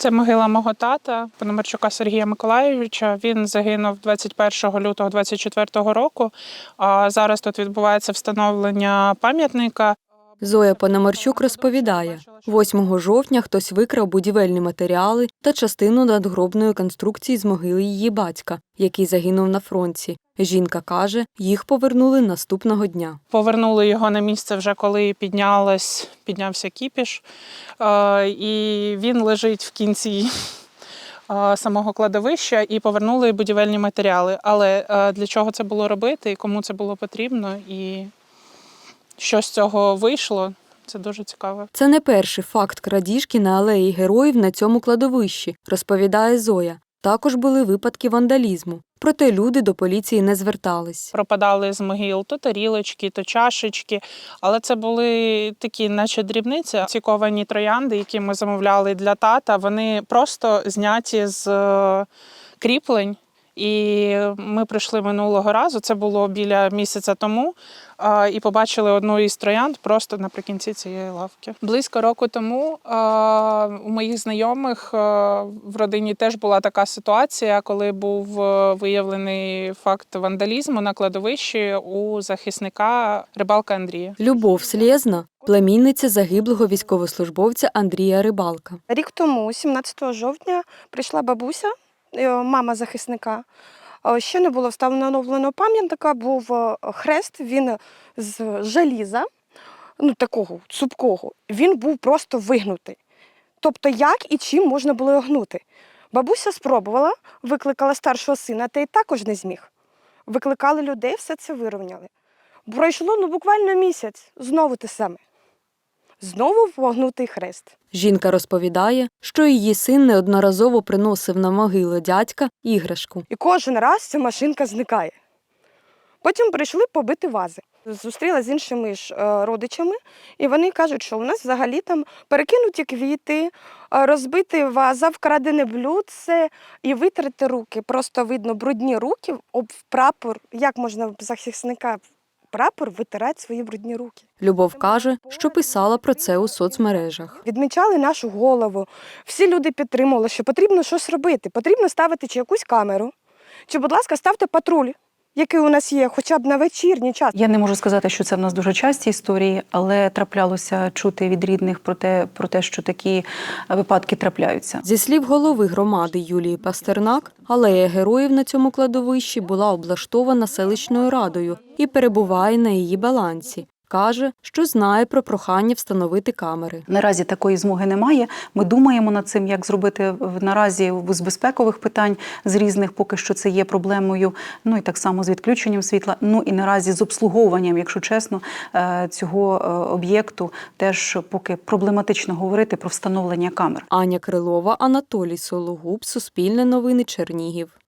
Це могила мого тата Пономарчука Сергія Миколайовича. Він загинув 21 лютого 24 року. А зараз тут відбувається встановлення пам'ятника. Зоя Пономарчук розповідає, 8 жовтня хтось викрав будівельні матеріали та частину надгробної конструкції з могили її батька, який загинув на фронті. Жінка каже, їх повернули наступного дня. Повернули його на місце вже коли піднялась, піднявся кіпіш. Е, І він лежить в кінці е, самого кладовища і повернули будівельні матеріали. Але е, для чого це було робити і кому це було потрібно, і що з цього вийшло, це дуже цікаво. Це не перший факт крадіжки на алеї героїв на цьому кладовищі, розповідає Зоя. Також були випадки вандалізму. Проте люди до поліції не звертались. Пропадали з могил то тарілочки, то чашечки. Але це були такі, наче дрібниці. Ці ковані троянди, які ми замовляли для тата, вони просто зняті з е, кріплень. І ми прийшли минулого разу. Це було біля місяця тому. І побачили одну із троянд просто наприкінці цієї лавки. Близько року тому у моїх знайомих в родині теж була така ситуація, коли був е, виявлений факт вандалізму на кладовищі у захисника рибалка Андрія. Любов Слєзна – племінниця загиблого військовослужбовця Андрія Рибалка. Рік тому, 17 жовтня, прийшла бабуся, мама захисника. Е, Ще не було встановлено пам'ятника, був е, хрест, він з желіза, ну такого цупкого, він був просто вигнутий. Тобто, як і чим можна було його гнути. Бабуся спробувала, викликала старшого сина, та й також не зміг. Викликали людей, все це вирівняли. Пройшло ну, буквально місяць, знову те саме. Знову вогнутий хрест. Жінка розповідає, що її син неодноразово приносив на могилу дядька іграшку. І кожен раз ця машинка зникає. Потім прийшли побити вази. Зустріла з іншими ж е, родичами, і вони кажуть, що у нас взагалі там перекинуті квіти, е, розбити ваза, вкрадене блюдце і витерти руки. Просто видно брудні руки об прапор. Як можна захисника прапор витирати свої брудні руки? Любов каже, що писала про це у соцмережах. Відмічали нашу голову. Всі люди підтримували, що потрібно щось робити. Потрібно ставити чи якусь камеру, чи, будь ласка, ставте патруль, який у нас є, хоча б на вечірній час. Я не можу сказати, що це в нас дуже часті історії, але траплялося чути від рідних про те, про те, що такі випадки трапляються. Зі слів голови громади Юлії Пастернак, алея героїв на цьому кладовищі була облаштована селищною радою і перебуває на її балансі. Каже, що знає про прохання встановити камери. Наразі такої змоги немає. Ми думаємо над цим, як зробити наразі з безпекових питань з різних, поки що це є проблемою. Ну і так само з відключенням світла. Ну і наразі з обслуговуванням, якщо чесно, е, цього е, об'єкту теж поки проблематично говорити про встановлення камер. Аня Крилова, Анатолій Сологуб, Суспільне новини, Чернігів.